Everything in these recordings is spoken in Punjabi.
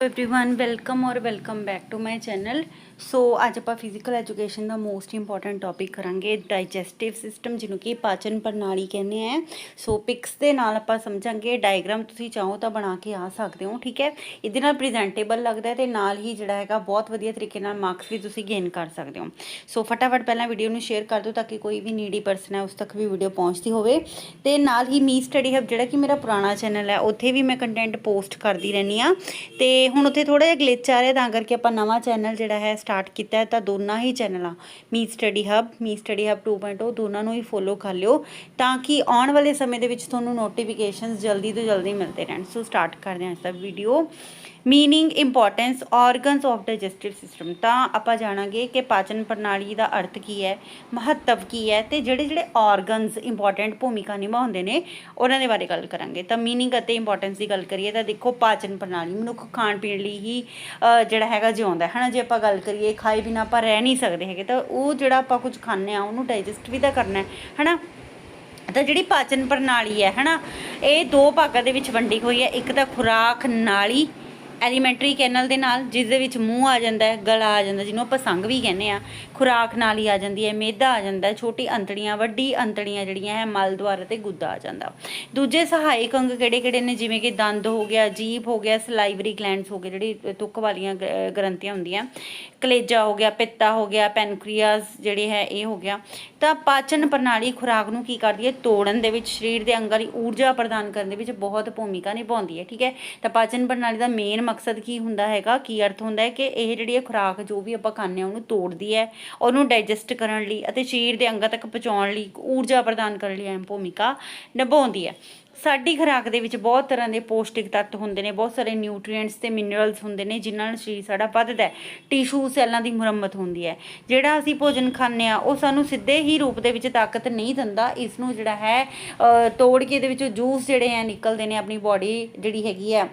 एवरीवन वेलकम और welcome back to my channel so ਅੱਜ ਆਪਾਂ ਫਿਜ਼ੀਕਲ ਐਜੂਕੇਸ਼ਨ ਦਾ ਮੋਸਟ ਇੰਪੋਰਟੈਂਟ ਟੌਪਿਕ ਕਰਾਂਗੇ ਡਾਈਜੈਸਟਿਵ ਸਿਸਟਮ ਜਿਹਨੂੰ ਕਿ ਪਾਚਨ ਪ੍ਰਣਾਲੀ ਕਹਿੰਦੇ ਆ ਸੋ ਪਿਕਸ ਦੇ ਨਾਲ ਆਪਾਂ ਸਮਝਾਂਗੇ ਡਾਇਗਰਾਮ ਤੁਸੀਂ ਚਾਹੋ ਤਾਂ ਬਣਾ ਕੇ ਆ ਸਕਦੇ ਹੋ ਠੀਕ ਹੈ ਇਹਦੇ ਨਾਲ ਪ੍ਰੈਜੈਂਟੇਬਲ ਲੱਗਦਾ ਹੈ ਤੇ ਨਾਲ ਹੀ ਜਿਹੜਾ ਹੈਗਾ ਬਹੁਤ ਵਧੀਆ ਤਰੀਕੇ ਨਾਲ ਮਾਰਕਸ ਵੀ ਤੁਸੀਂ ਗੇਨ ਕਰ ਸਕਦੇ ਹੋ ਸੋ ਫਟਾਫਟ ਪਹਿਲਾਂ ਵੀਡੀਓ ਨੂੰ ਸ਼ੇਅਰ ਕਰ ਦਿਓ ਤਾਂ ਕਿ ਕੋਈ ਵੀ ਨੀਡੀ ਪਰਸਨ ਹੈ ਉਸ ਤੱਕ ਵੀ ਵੀਡੀਓ ਪਹੁੰਚਦੀ ਹੋਵੇ ਤੇ ਨਾਲ ਹੀ ਮੀ ਸਟੱਡੀ ਹਬ ਜਿਹੜਾ ਕਿ ਮੇਰਾ ਪੁਰਾਣਾ ਚੈਨਲ ਹੈ ਉੱਥੇ ਵੀ ਮੈਂ ਕੰਟੈਂਟ ਪੋਸਟ ਕਰਦੀ ਰਹਿੰਦੀ ਆ ਤੇ ਹੁਣ ਉੱਥੇ ਥੋੜਾ ਜਿਹਾ ਗਲਿਚ ਆ ਰਿਹਾ, ਤਾਂ ਕਰਕੇ ਆਪਾਂ ਨਵਾਂ ਚੈਨਲ ਜਿਹੜਾ ਹੈ ਸਟਾਰਟ ਕੀਤਾ ਹੈ, ਤਾਂ ਦੋਨਾਂ ਹੀ ਚੈਨਲਾਂ ਮੀ ਸਟੱਡੀ ਹਬ ਮੀ ਸਟੱਡੀ ਹਬ 2.0 ਦੋਨਾਂ ਨੂੰ ਹੀ ਫੋਲੋ ਕਰ ਲਿਓ, ਤਾਂ ਕਿ ਆਉਣ ਵਾਲੇ ਸਮੇਂ ਦੇ ਵਿੱਚ ਤੁਹਾਨੂੰ ਨੋਟੀਫਿਕੇਸ਼ਨਸ ਜਲਦੀ ਤੋਂ ਜਲਦੀ ਮਿਲਦੇ ਰਹਿਣ। ਸੋ ਸਟਾਰਟ ਕਰਦੇ ਹਾਂ ਅੱਜ ਦਾ video meaning importance organs of digestive system ਤਾਂ ਆਪਾਂ ਜਾਣਾਂਗੇ ਕਿ ਪਾਚਨ ਪ੍ਰਣਾਲੀ ਦਾ ਅਰਥ ਕੀ ਹੈ, ਮਹੱਤਵ ਕੀ ਹੈ ਤੇ ਜਿਹੜੇ ਜਿਹੜੇ ਆਰਗਨਸ ਇੰਪੋਰਟੈਂਟ ਭੂਮਿਕਾ ਨਿਭਾਉਂਦੇ ਨੇ, ਉਹਨਾਂ ਦੇ ਬਾਰੇ ਗੱਲ ਕਰਾਂਗੇ। ਤਾਂ ਮੀਨਿੰਗ ਅਤੇ ਇੰਪੋਰਟੈਂਸ ਦੀ ਗੱਲ ਕਰੀਏ ਤਾਂ ਦੇਖੋ ਪਾਚਨ ਪ੍ਰਣਾਲੀ, ਮਨੁੱਖ ਖਾਣ ਪੀਣ ਲਈ ਹੀ ਜਿਹੜਾ ਹੈਗਾ ਜਿਉਂਦਾ ਹੈ। ਨਾ ਜੇ ਆਪਾਂ ਗੱਲ ਕਰੀਏ ਖਾਏ ਬਿਨਾ ਆਪਾਂ ਰਹਿ ਨਹੀਂ ਸਕਦੇ ਹੈਗੇ, ਤਾਂ ਉਹ ਜਿਹੜਾ ਆਪਾਂ ਕੁਝ ਖਾਂਦੇ ਆ ਉਹਨੂੰ ਡਾਈਜੈਸਟ ਵੀ ਤਾਂ ਕਰਨਾ ਹੈ। ਹਨਾ? ਤਾਂ ਜਿਹੜੀ ਪਾਚਨ ਪ੍ਰਣਾਲੀ ਹੈ, ਹਨਾ, ਇਹ ਦੋ ਭਾਗਾਂ ਦੇ ਵਿੱਚ ਵੰਡੀ ਹੋਈ ਹੈ। ਇੱਕ ਤਾਂ ਖੁਰਾਕ ਨਾਲੀ ਐਲੀਮੈਂਟਰੀ ਕੈਨਲ ਦੇ ਨਾਲ ਜਿਸ ਦੇ ਵਿੱਚ ਮੂੰਹ ਆ ਜਾਂਦਾ ਹੈ, ਗਲਾ ਆ ਜਾਂਦਾ ਜਿਹਨੂੰ ਆਪਾਂ ਸੰਗ ਵੀ ਕਹਿੰਦੇ ਆ ਖੁਰਾਕ ਨਾਲ ਹੀ ਆ ਜਾਂਦੀ ਹੈ ਮਿਹਦਾ ਆ ਜਾਂਦਾ ਛੋਟੀ ਅੰਤੜੀਆਂ, ਵੱਡੀ ਅੰਤੜੀਆਂ ਜਿਹੜੀਆਂ ਹੈ, ਮਲ ਦੁਆਰਾ ਤੇ ਗੁੱਦਾ ਆ ਜਾਂਦਾ। ਦੂਜੇ ਸਹਾਇਕ ਅੰਗ ਕਿਹੜੇ ਕਿਹੜੇ ਨੇ? ਜਿਵੇਂ ਕਿ ਦੰਦ ਹੋ ਗਿਆ, ਜੀਭ ਹੋ ਗਿਆ, ਸਲਾਈਵਰੀ ਗਲੈਂਡਸ ਹੋ ਗਏ, ਜਿਹੜੀ ਤੁੱਕ ਵਾਲੀਆਂ ਗ੍ਰੰਥੀਆਂ ਹੁੰਦੀਆਂ। ਕਲੇਜਾ ਹੋ ਗਿਆ, ਪਿੱਤਾ ਹੋ ਗਿਆ, ਪੈਨਕ੍ਰੀਆਸ ਜਿਹੜੇ ਹੈ, ਇਹ ਹੋ ਗਿਆ। ਤਾਂ ਪਾਚਨ ਪ੍ਰਣਾਲੀ ਖੁਰਾਕ ਨੂੰ ਕੀ ਕਰਦੀ ਹੈ? ਤੋੜਨ ਦੇ ਵਿੱਚ, ਸਰੀਰ ਦੇ ਅੰਗਾਂ ਲਈ ਊਰਜਾ ਪ੍ਰਦਾਨ ਕਰਨ ਦੇ ਵਿੱਚ ਬਹੁਤ ਭੂਮਿਕਾ ਨਿਭਾਉਂਦੀ ਹੈ, ਠੀਕ ਹੈ? ਤਾਂ ਪਾਚਨ ਪ੍ਰਣਾਲੀ ਦਾ ਮੇਨ ਮਕਸਦ ਕੀ ਹੁੰਦਾ ਹੈਗਾ? ਕੀ ਅਰਥ ਹੁੰਦਾ ਹੈ ਕਿ ਇਹ ਜਿਹੜੀ ਹੈ ਖੁਰਾਕ ਜੋ ਵੀ ਆਪਾਂ ਖਾਂਦੇ ਹਾਂ, ਉਹਨੂੰ ਤੋੜਦੀ ਹੈ। ਉਹਨੂੰ ਡਾਈਜੈਸਟ ਕਰਨ ਲਈ ਅਤੇ ਸਰੀਰ ਦੇ ਅੰਗਾਂ ਤੱਕ ਪਹੁੰਚਾਉਣ ਲਈ ਊਰਜਾ ਪ੍ਰਦਾਨ ਕਰਨ ਲਈ ਅਹਿਮ ਭੂਮਿਕਾ ਨਿਭਾਉਂਦੀ ਹੈ। ਸਾਡੀ ਖੁਰਾਕ ਦੇ ਵਿੱਚ ਬਹੁਤ ਤਰ੍ਹਾਂ ਦੇ ਪੌਸ਼ਟਿਕ ਤੱਤ ਹੁੰਦੇ ਨੇ, ਬਹੁਤ ਸਾਰੇ ਨਿਊਟ੍ਰੀਐਂਟਸ ਤੇ ਮਿਨਰਲਸ ਹੁੰਦੇ ਨੇ, ਜਿਨ੍ਹਾਂ ਨਾਲ ਸਰੀਰ ਸਾਡਾ ਵੱਧਦਾ ਟਿਸ਼ੂ ਸੈੱਲਾਂ ਦੀ ਮੁਰੰਮਤ ਹੁੰਦੀ ਹੈ। ਜਿਹੜਾ ਅਸੀਂ ਭੋਜਨ ਖਾਂਦੇ ਆ ਉਹ ਸਾਨੂੰ ਸਿੱਧੇ ਹੀ ਰੂਪ ਦੇ ਵਿੱਚ ਤਾਕਤ ਨਹੀਂ ਦਿੰਦਾ। ਇਸ ਨੂੰ ਜਿਹੜਾ ਹੈ ਤੋੜ ਕੇ ਇਹਦੇ ਵਿੱਚੋਂ ਜੂਸ ਜਿਹੜੇ ਆ ਨਿਕਲਦੇ ਨੇ ਆਪਣੀ ਬਾਡੀ ਜਿਹੜੀ ਹੈਗੀ ਆ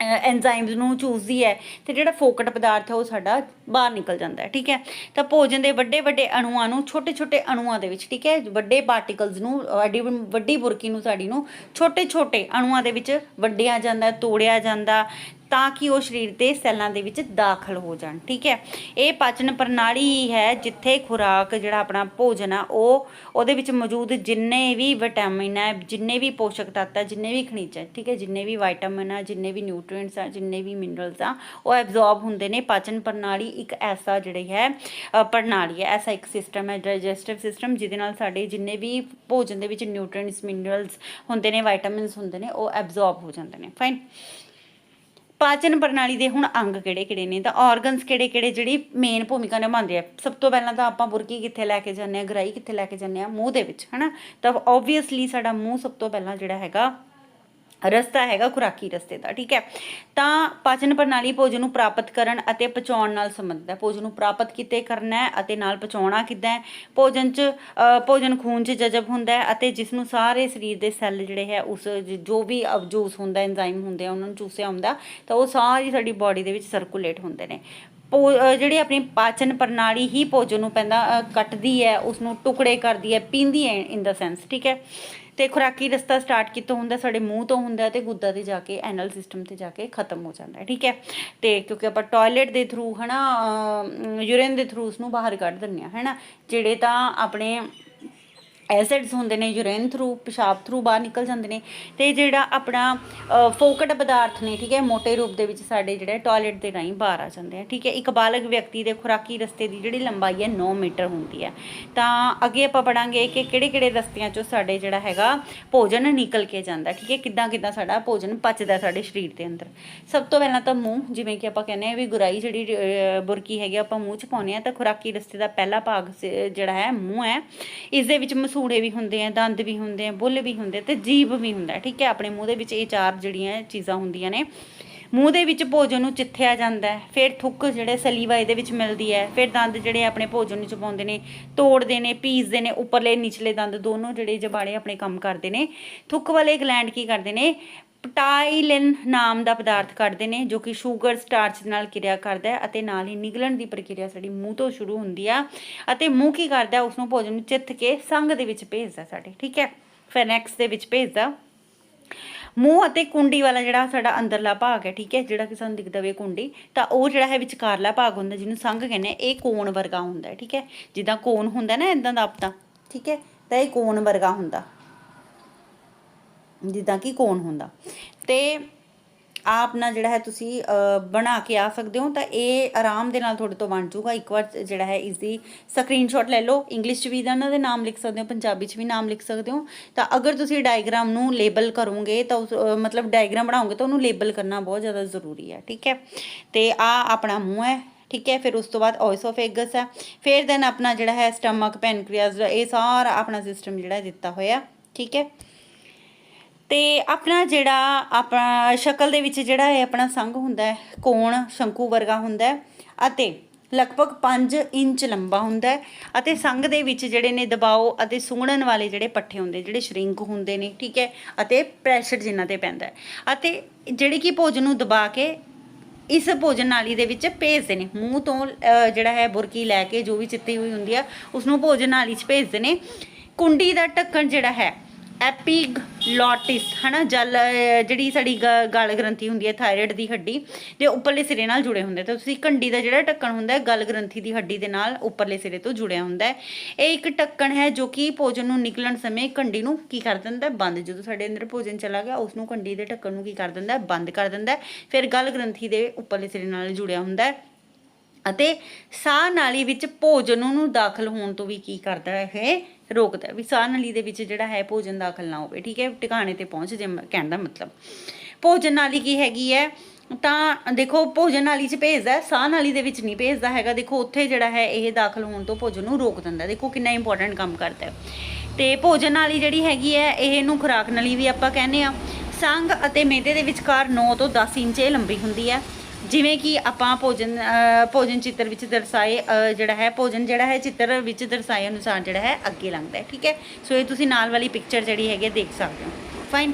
ਐਂਜ਼ਾਈਮਸ ਨੂੰ ਚੂਸਦੀ ਹੈ ਤੇ ਜਿਹੜਾ ਫੋਕਟ ਪਦਾਰਥ ਹੈ ਉਹ ਸਾਡਾ ਬਾਹਰ ਨਿਕਲ ਜਾਂਦਾ ਹੈ, ਠੀਕ ਹੈ? ਤਾਂ ਭੋਜਨ ਦੇ ਵੱਡੇ ਵੱਡੇ ਅਣੂਆਂ ਨੂੰ ਛੋਟੇ ਛੋਟੇ ਅਣੂਆਂ ਦੇ ਵਿੱਚ, ਠੀਕ ਹੈ? ਵੱਡੇ ਪਾਰਟੀਕਲਸ ਨੂੰ ਵੱਡੀ ਵੱਡੀ ਬੁਰਕੀ ਨੂੰ ਸਾਡੀ ਨੂੰ ਛੋਟੇ ਛੋਟੇ ਅਣੂਆਂ ਦੇ ਵਿੱਚ ਵੰਡਿਆ ਜਾਂਦਾ ਤੋੜਿਆ ਜਾਂਦਾ ਤਾਂ ਕਿ ਉਹ ਸਰੀਰ ਦੇ ਸੈੱਲਾਂ ਦੇ ਵਿੱਚ ਦਾਖਲ ਹੋ ਜਾਣ, ਠੀਕ ਹੈ? ਇਹ ਪਾਚਨ ਪ੍ਰਣਾਲੀ ਹੀ ਹੈ ਜਿੱਥੇ ਖੁਰਾਕ ਜਿਹੜਾ ਆਪਣਾ ਭੋਜਨ ਆ, ਉਹ ਉਹਦੇ ਵਿੱਚ ਮੌਜੂਦ ਜਿੰਨੇ ਵੀ ਵਿਟਾਮਿਨ ਹੈ, ਜਿੰਨੇ ਵੀ ਪੋਸ਼ਕ ਤੱਤ ਹੈ ਜਿੰਨੇ ਵੀ ਖਣਿਜ ਹੈ ਠੀਕ ਹੈ? ਜਿੰਨੇ ਵੀ ਵਿਟਾਮਿਨ ਆ, ਜਿੰਨੇ ਵੀ ਨਿਊਟ੍ਰੀਐਂਟਸ ਆ, ਜਿੰਨੇ ਵੀ ਮਿਨਰਲਸ ਆ, ਉਹ ਐਬਜ਼ੌਰਬ ਹੁੰਦੇ ਨੇ। ਪਾਚਨ ਪ੍ਰਣਾਲੀ ਇੱਕ ਐਸਾ ਜਿਹੜੀ ਹੈ ਪ੍ਰਣਾਲੀ ਹੈ, ਐਸਾ ਇੱਕ ਸਿਸਟਮ ਹੈ ਡਾਈਜੈਸਟਿਵ ਸਿਸਟਮ ਜਿਹਦੇ ਨਾਲ ਸਾਡੇ ਜਿੰਨੇ ਵੀ ਭੋਜਨ ਦੇ ਵਿੱਚ ਨਿਊਟ੍ਰੀਐਂਟਸ ਮਿਨਰਲਸ ਹੁੰਦੇ ਨੇ ਵਿਟਾਮਿਨਸ ਹੁੰਦੇ ਨੇ, ਉਹ ਐਬਜ਼ੌਰਬ ਹੋ ਜਾਂਦੇ ਨੇ। ਫਾਈਨ ਪਾਚਨ ਪ੍ਰਣਾਲੀ ਦੇ ਹੁਣ ਅੰਗ ਕਿਹੜੇ ਕਿਹੜੇ ਨੇ? ਤਾਂ ਆਰਗਨਸ ਕਿਹੜੇ ਕਿਹੜੇ ਜਿਹੜੀ ਮੇਨ ਭੂਮਿਕਾ ਨਿਭਾਉਂਦੇ ਆ? ਸਭ ਤੋਂ ਪਹਿਲਾਂ ਤਾਂ ਆਪਾਂ ਬੁਰਕੀ ਕਿੱਥੇ ਲੈ ਕੇ ਜਾਂਦੇ ਆ, ਗਰਾਈ ਕਿੱਥੇ ਲੈ ਕੇ ਜਾਂਦੇ ਆ? ਮੂੰਹ ਦੇ ਵਿੱਚ, ਹਨਾ? ਤਾਂ ਆਬਵੀਅਸਲੀ ਸਾਡਾ ਮੂੰਹ ਸਭ ਤੋਂ ਪਹਿਲਾਂ ਜਿਹੜਾ ਹੈਗਾ ਰਸਤਾ ਹੈਗਾ ਖੁਰਾਕੀ ਰਸਤੇ ਦਾ, ਠੀਕ ਹੈ? ਤਾਂ ਪਾਚਨ ਪ੍ਰਣਾਲੀ ਭੋਜਨ ਨੂੰ ਪ੍ਰਾਪਤ ਕਰਨ ਅਤੇ ਪਚਾਉਣ ਨਾਲ ਸੰਬੰਧਿਤ ਹੈ। ਭੋਜਨ ਨੂੰ ਪ੍ਰਾਪਤ ਕਿਤੇ ਕਰਨਾ ਹੈ ਅਤੇ ਨਾਲ ਪਚਾਉਣਾ ਕਿੱਦਾਂ ਹੈ? ਭੋਜਨ ਚ ਭੋਜਨ ਖੂਨ ਚ ਜਜ਼ਬ ਹੁੰਦਾ ਹੈ ਅਤੇ ਜਿਸ ਨੂੰ ਸਾਰੇ ਸਰੀਰ ਦੇ ਸੈੱਲ ਜਿਹੜੇ ਹੈ, ਉਸ ਜੋ ਵੀ ਜੂਸ ਹੁੰਦਾ ਐਂਜ਼ਾਈਮ ਹੁੰਦੇ ਆ, ਉਹਨਾਂ ਨੂੰ ਚੂਸਿਆ ਹੁੰਦਾ, ਤਾਂ ਉਹ ਸਾਰੀ ਸਾਡੀ ਬਾਡੀ ਦੇ ਵਿੱਚ ਸਰਕੂਲੇਟ ਹੁੰਦੇ ਨੇ। ਭੋ- ਜਿਹੜੀ ਆਪਣੀ ਪਾਚਨ ਪ੍ਰਣਾਲੀ ਹੀ ਭੋਜਨ ਨੂੰ ਪੈਂਦਾ ਕੱਟਦੀ ਹੈ ਉਸ ਨੂੰ ਟੁਕੜੇ ਕਰਦੀ ਹੈ, ਪੀਂਦੀ ਹੈ, ਇਨ ਦਾ ਸੈਂਸ, ਠੀਕ ਹੈ? ਤੇ ਖੁਰਾਕੀ ਰਸਤਾ ਸਟਾਰਟ ਕਿਤੋਂ ਹੁੰਦਾ? ਸਾਡੇ ਮੂੰਹ ਤੋਂ ਹੁੰਦਾ ਤੇ ਗੁੱਦਾ ਤੇ ਜਾ ਕੇ ਐਨਲ ਸਿਸਟਮ ਤੇ ਜਾ ਕੇ ਖਤਮ ਹੋ ਜਾਂਦਾ ਹੈ, ਠੀਕ ਹੈ? ਤੇ ਕਿਉਂਕਿ ਆਪਾਂ ਟਾਇਲਟ ਦੇ ਥਰੂ ਹਨਾ ਯੂਰਿਨ ਦੇ ਥਰੂ ਉਸ ਨੂੰ ਬਾਹਰ ਕੱਢ ਦਿੰਦੇ ਆ ਹਨਾ? ਜਿਹੜੇ ਤਾਂ ਆਪਣੇ ਐਸਿਡਸ ਹੁੰਦੇ ਨੇ ਯੂਰਿਨ ਥਰੂ ਪਿਸ਼ਾਬ ਥਰੂ ਬਾਹਰ ਨਿਕਲ ਜਾਂਦੇ ਨੇ। ਤੇ ਜਿਹੜਾ ਆਪਣਾ ਫੋਕਟ ਪਦਾਰਥ ਨੇ ਠੀਕ ਹੈ ਮੋਟੇ ਰੂਪ ਦੇ ਵਿੱਚ ਸਾਡੇ ਜਿਹੜਾ ਟਾਇਲਟ ਦੇ ਰਾਹੀਂ ਬਾਹਰ ਆ ਜਾਂਦੇ ਆ ਠੀਕ ਹੈ। ਇੱਕ ਬਾਲਗ ਵਿਅਕਤੀ ਦੇ ਖੁਰਾਕੀ ਰਸਤੇ ਦੀ ਜਿਹੜੀ ਲੰਬਾਈ ਹੈ 9 ਮੀਟਰ ਹੁੰਦੀ ਹੈ। ਤਾਂ ਅੱਗੇ ਆਪਾਂ ਪੜਾਂਗੇ ਕਿ ਕਿਹੜੇ ਕਿਹੜੇ ਰਸਤਿਆਂ ਚੋਂ ਸਾਡੇ ਜਿਹੜਾ ਹੈਗਾ ਭੋਜਨ ਨਿਕਲ ਕੇ ਜਾਂਦਾ ਠੀਕ ਹੈ। ਕਿੱਦਾਂ ਕਿੱਦਾਂ ਸਾਡਾ ਭੋਜਨ ਪਚਦਾ ਸਾਡੇ ਸਰੀਰ ਦੇ ਅੰਦਰ। ਸਭ ਤੋਂ ਪਹਿਲਾਂ ਤਾਂ ਮੂੰਹ ਜਿਵੇਂ ਕਿ ਆਪਾਂ ਕਹਿੰਦੇ ਆ ਵੀ ਗੁਰਾਈ ਜਿਹੜੀ ਬੁਰਕੀ ਹੈਗੀ ਆ, ਆਪਾਂ ਮੂੰਹ ਚ ਪਾਉਂਦੇ ਆ ਤਾਂ ਖੁਰਾਕੀ ਰਸਤੇ ਦਾ ਪਹਿਲਾ ਭਾਗ ਸ- ਜਿਹੜਾ ਹੈ ਮੂੰਹ ਹੈ। ਇਸ ਦੇ ਵਿੱਚ ਮਸੂੜੇ ਵੀ ਹੁੰਦੇ ਆ, ਦੰਦ ਵੀ ਹੁੰਦੇ ਆ, ਬੁੱਲ ਵੀ ਹੁੰਦੇ ਤੇ ਜੀਭ ਵੀ ਹੁੰਦਾ ਠੀਕ ਹੈ? ਆਪਣੇ ਮੂੰਹ ਦੇ ਵਿੱਚ ਇਹ ਚਾਰ ਜਿਹੜੀਆਂ ਚੀਜ਼ਾਂ ਹੁੰਦੀਆਂ ਨੇ। ਮੂੰਹ ਦੇ ਵਿੱਚ ਭੋਜਨ ਨੂੰ ਚਿੱਥਿਆ ਜਾਂਦਾ ਹੈ, ਫਿਰ ਥੁੱਕ ਜਿਹੜੇ ਸਲੀਵਾ ਇਹਦੇ ਵਿੱਚ ਮਿਲਦੀ ਹੈ, ਫਿਰ ਦੰਦ ਜਿਹੜੇ ਆਪਣੇ ਭੋਜਨ ਨੂੰ ਚਬਾਉਂਦੇ ਨੇ, ਤੋੜਦੇ ਨੇ, ਪੀਸਦੇ ਨੇ, ਉੱਪਰਲੇ, ਨਿਚਲੇ ਦੰਦ ਦੋਨੋਂ ਜਿਹੜੇ ਜਬਾੜੇ ਆਪਣੇ ਕੰਮ ਕਰਦੇ ਨੇ। ਥੁੱਕ ਵਾਲੇ ਗਲੈਂਡ ਕੀ ਕਰਦੇ ਨੇ? ਪਟਾਈਲਿਨ ਨਾਮ ਦਾ ਪਦਾਰਥ ਕੱਢਦੇ ਨੇ, ਜੋ ਕਿ ਸ਼ੂਗਰ ਸਟਾਰਚ ਨਾਲ ਕਿਰਿਆ ਕਰਦਾ ਹੈ ਅਤੇ ਨਾਲ ਹੀ ਨਿਗਲਣ ਦੀ ਪ੍ਰਕਿਰਿਆ ਸਾਡੀ ਮੂੰਹ ਤੋਂ ਸ਼ੁਰੂ ਹੁੰਦੀ ਆ ਅਤੇ ਮੂੰਹ ਕੀ ਕਰਦਾ ਉਸ ਨੂੰ ਭੋਜਨ ਨੂੰ ਚਿੱਥ ਕੇ ਸੰਗ ਦੇ ਵਿੱਚ ਭੇਜਦਾ ਸਾਡੇ, ਠੀਕ ਹੈ? ਫੈਨੈਕਸ ਦੇ ਵਿੱਚ ਭੇਜਦਾ ਮੂੰਹ ਅਤੇ ਕੁੰਡੀ ਵਾਲਾ ਜਿਹੜਾ ਸਾਡਾ ਅੰਦਰਲਾ ਭਾਗ ਹੈ, ਠੀਕ ਹੈ? ਜਿਹੜਾ ਕਿ ਸਾਨੂੰ ਦਿਖਦਾ ਵੇ ਕੁੰਡੀ, ਤਾਂ ਉਹ ਜਿਹੜਾ ਹੈ ਵਿਚਕਾਰਲਾ ਭਾਗ ਹੁੰਦਾ, ਜਿਹਨੂੰ ਸੰਘ ਕਹਿੰਦੇ ਆ, ਇਹ ਕੋਣ ਵਰਗਾ ਹੁੰਦਾ ਹੈ, ਠੀਕ ਹੈ? ਜਿੱਦਾਂ ਕੋਣ ਹੁੰਦਾ ਨਾ ਇਦਾਂ ਦਾ ਆਪਦਾ, ਠੀਕ ਹੈ? ਤਾਂ ਇਹ ਕੋਣ ਵਰਗਾ ਹੁੰਦਾ। ਜਿੱਦਾਂ ਕਿ ਕੋਣ ਹੁੰਦਾ। ਤੇ ਆ ਆਪਣਾ ਜਿਹੜਾ ਹੈ ਤੁਸੀਂ ਬਣਾ ਕੇ ਆ ਸਕਦੇ ਹੋ, ਤਾਂ ਇਹ ਆਰਾਮ ਦੇ ਨਾਲ ਤੁਹਾਡੇ ਤੋਂ ਬਣ ਜਾਊਗਾ। ਇੱਕ ਵਾਰ ਜਿਹੜਾ ਹੈ ਇਸ ਦੀ ਸਕਰੀਨਸ਼ਾਟ ਲੈ ਲਓ। ਇੰਗਲਿਸ਼ 'ਚ ਵੀ ਇਹਨਾਂ ਦੇ ਨਾਮ ਲਿਖ ਸਕਦੇ ਹੋ, ਪੰਜਾਬੀ 'ਚ ਵੀ ਨਾਮ ਲਿਖ ਸਕਦੇ ਹੋ। ਤਾਂ ਅਗਰ ਤੁਸੀਂ ਡਾਇਗਰਾਮ ਨੂੰ ਲੇਬਲ ਕਰੋਗੇ, ਤਾਂ ਉਸ ਮਤਲਬ ਡਾਇਗ੍ਰਾਮ ਬਣਾਓਗੇ, ਤਾਂ ਉਹਨੂੰ ਲੇਬਲ ਕਰਨਾ ਬਹੁਤ ਜ਼ਿਆਦਾ ਜ਼ਰੂਰੀ ਹੈ, ਠੀਕ ਹੈ? ਤੇ ਆ ਆਪਣਾ ਮੂੰਹ ਹੈ, ਠੀਕ ਹੈ? ਫਿਰ ਉਸ ਤੋਂ ਬਾਅਦ ਓਇਸੋਫੇਗਸ ਹੈ। ਫਿਰ ਦੈਨ ਆਪਣਾ ਜਿਹੜਾ ਹੈ ਸਟਮਕ ਪੈਨਕ੍ਰੀਆਸ ਇਹ ਸਾਰਾ ਆਪਣਾ ਸਿਸਟਮ ਜਿਹੜਾ ਦਿੱਤਾ ਹੋਇਆ, ਠੀਕ ਹੈ? ਤੇ ਆਪਣਾ ਜਿਹੜਾ ਆਪਣਾ ਸ਼ਕਲ ਦੇ ਵਿੱਚ ਜਿਹੜਾ ਹੈ ਆਪਣਾ ਸੰਘ ਹੁੰਦਾ ਹੈ, ਕੋਣ ਸ਼ੰਕੂ ਵਰਗਾ ਹੁੰਦਾ ਹੈ ਅਤੇ ਲਗਭਗ 5 ਇੰਚ ਲੰਬਾ ਹੁੰਦਾ ਹੈ ਅਤੇ ਸੰਘ ਦੇ ਵਿੱਚ ਜਿਹੜੇ ਨੇ ਦਬਾਓ ਅਤੇ ਸੁੰਗੜਨ ਵਾਲੇ ਜਿਹੜੇ ਪੱਠੇ ਹੁੰਦੇ, ਜਿਹੜੇ ਸ਼ਰਿੰਕ ਹੁੰਦੇ ਨੇ, ਠੀਕ ਹੈ, ਅਤੇ ਪ੍ਰੈਸ਼ਰ ਜਿਨ੍ਹਾਂ ਤੇ ਪੈਂਦਾ ਹੈ ਅਤੇ ਜਿਹੜੀ ਕਿ ਭੋਜਨ ਨੂੰ ਦਬਾ ਕੇ ਇਸ ਭੋਜਨ ਨਾਲੀ ਦੇ ਵਿੱਚ ਭੇਜਦੇ ਨੇ, ਮੂੰਹ ਤੋਂ ਜਿਹੜਾ ਹੈ ਬੁਰਕੀ ਲੈ ਕੇ ਜੋ ਵੀ ਚਿੱਤੀ ਹੋਈ ਹੁੰਦੀ ਆ ਉਸ ਨੂੰ ਭੋਜਨ ਨਾਲੀ 'ਚ ਭੇਜਦੇ ਨੇ। ਕੁੰਡੀ ਦਾ ਢੱਕਣ ਜਿਹੜਾ ਹੈ ਐਪੀਗਲੋਟਿਸ, ਹਨਾ? ਜਲ, ਜਿਹੜੀ ਸਾਡੀ ਗ- ਗਲ ਗ੍ਰੰਥੀ ਹੁੰਦੀ ਹੈ, ਥਾਇਰਾਇਡ ਦੀ ਹੱਡੀ, ਦੇ ਉੱਪਰਲੇ ਸਿਰੇ ਨਾਲ ਜੁੜੇ ਹੁੰਦੇ ਤਾਂ ਤੁਸੀਂ ਕੰਡੀ ਦਾ ਜਿਹੜਾ ਢੱਕਣ ਹੁੰਦਾ ਹੈ, ਗਲ ਗ੍ਰੰਥੀ ਦੀ ਹੱਡੀ ਦੇ ਨਾਲ ਉੱਪਰਲੇ ਸਿਰੇ ਤੋਂ ਜੁੜਿਆ ਹੁੰਦਾ ਹੈ। ਇਹ ਇੱਕ ਢੱਕਣ ਹੈ ਜੋ ਕਿ ਭੋਜਨ ਨੂੰ ਨਿਕਲਣ ਸਮੇਂ ਕੰਡੀ ਨੂੰ ਕੀ ਕਰ ਦਿੰਦਾ ਹੈ? ਬੰਦ, ਜਦੋਂ ਸਾਡੇ ਅੰਦਰ ਭੋਜਨ ਚਲਾ ਗਿਆ, ਉਸ ਨੂੰ ਕੰਡੀ ਦੇ ਢੱਕਣ ਨੂੰ ਕੀ ਕਰ ਦਿੰਦਾ ਹੈ? ਬੰਦ ਕਰ ਦਿੰਦਾ ਹੈ। ਫਿਰ ਗਲ ਗ੍ਰੰਥੀ ਦੇ ਉੱਪਰਲੇ ਸਿਰੇ ਨਾਲ ਜੁੜਿਆ ਹੁੰਦਾ ਹੈ। ਅਤੇ ਸਾਹ ਨਾਲੀ ਵਿੱਚ ਭੋਜਨ ਨੂੰ ਦਾਖਲ ਹੋਣ ਤੋਂ ਵੀ ਕੀ ਕਰਦਾ ਹੈ ਇਹ ਰੋਕਦਾ ਵੀ ਸਾਹ ਨਾਲੀ ਦੇ ਵਿੱਚ ਜਿਹੜਾ ਹੈ, ਭੋਜਨ ਦਾਖਲ ਨਾ ਹੋਵੇ, ਠੀਕ ਹੈ? ਟਿਕਾਣੇ ਤੇ ਪਹੁੰਚ ਜੇ ਮ- ਕਹਿਣ ਦਾ ਮਤਲਬ। ਭੋਜਨ ਨਾਲੀ ਕੀ ਹੈਗੀ ਹੈ? ਤਾਂ ਦੇਖੋ, ਭੋਜਨ ਨਾਲੀ 'ਚ ਭੇਜਦਾ ਸਾਹ ਨਾਲੀ ਦੇ ਵਿੱਚ ਨਹੀਂ ਭੇਜਦਾ ਹੈਗਾ। ਦੇਖੋ, ਉੱਥੇ ਜਿਹੜਾ ਹੈ, ਇਹ ਦਾਖਲ ਹੋਣ ਤੋਂ ਭੋਜਨ ਨੂੰ ਰੋਕ ਦਿੰਦਾ ਦੇਖੋ, ਕਿੰਨਾ ਇੰਪੋਰਟੈਂਟ ਕੰਮ ਕਰਦਾ ਹੈ। ਤੇ ਭੋਜਨ ਨਾਲੀ ਜਿਹੜੀ ਹੈਗੀ ਹੈ, ਇਹ ਨੂੰ ਖੁਰਾਕ ਨਾਲੀ ਵੀ ਆਪਾਂ ਕਹਿੰਦੇ ਆ ਸੰਗ ਅਤੇ ਮੇਦੇ ਦੇ ਵਿਚਕਾਰ 9 ਤੋਂ 10 ਇੰਚ ਇਹ ਲੰਬੀ ਹੁੰਦੀ ਹੈ। ਜਿਵੇਂ ਕਿ ਆਪਾਂ ਭੋਜਨ ਭੋਜਨ ਚਿੱਤਰ ਵਿੱਚ ਦਰਸਾਏ ਜਿਹੜਾ ਹੈ, ਭੋਜਨ ਜਿਹੜਾ ਹੈ, ਚਿੱਤਰ ਵਿੱਚ ਦਰਸਾਏ ਅਨੁਸਾਰ ਜਿਹੜਾ ਹੈ, ਅੱਗੇ ਲੰਘਦਾ ਹੈ, ਠੀਕ ਹੈ? ਸੋ ਇਹ ਤੁਸੀਂ ਨਾਲ ਵਾਲੀ ਪਿਕਚਰ ਜਿਹੜੀ ਹੈਗੀ ਹੈ ਦੇਖ ਸਕਦੇ ਹੋ। ਫਾਈਨ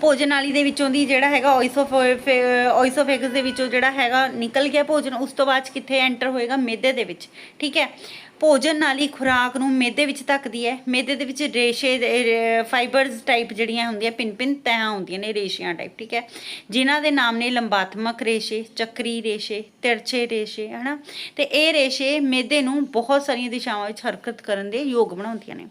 ਭੋਜਨ ਵਾਲੀ ਦੇ ਵਿੱਚੋਂ ਦੀ ਜਿਹੜਾ ਹੈਗਾ ਓਇਸੋਫੇਗਸ ਦੇ ਵਿੱਚੋਂ ਜਿਹੜਾ ਹੈਗਾ, ਨਿਕਲ ਗਿਆ ਭੋਜਨ, ਉਸ ਤੋਂ ਬਾਅਦ 'ਚ ਕਿੱਥੇ ਐਂਟਰ ਹੋਏਗਾ? ਮੇਦੇ ਦੇ ਵਿੱਚ, ਠੀਕ ਹੈ? ਭੋਜਨ ਨਾਲ ਹੀ ਖੁਰਾਕ ਨੂੰ ਮੇਦੇ ਵਿੱਚ ਧੱਕਦੀ ਹੈ। ਮੇਦੇ ਦੇ ਵਿੱਚ ਰੇਸ਼ੇ ਫਾਈਬਰਸ ਟਾਈਪ ਜਿਹੜੀਆਂ ਹੁੰਦੀਆਂ, ਪਿੰਨ ਪਿੰਨ ਤਹਾਂ ਹੁੰਦੀਆਂ ਨੇ ਰੇਸ਼ਿਆਂ ਟਾਈਪ ਠੀਕ ਹੈ। ਜਿਨ੍ਹਾਂ ਦੇ ਨਾਮ ਨੇ ਲੰਬਾਤਮਕ ਰੇਸ਼ੇ, ਚੱਕਰੀ ਰੇਸ਼ੇ, ਤਿਰਛੇ ਰੇਸ਼ੇ, ਹਨਾ। ਤੇ ਇਹ ਰੇਸ਼ੇ ਮੇਦੇ ਨੂੰ ਬਹੁਤ ਸਾਰੀਆਂ ਦਿਸ਼ਾਵਾਂ ਵਿੱਚ ਹਰਕਤ ਕਰਨ ਦੇ ਯੋਗ ਬਣਾਉਂਦੀਆਂ ਨੇ।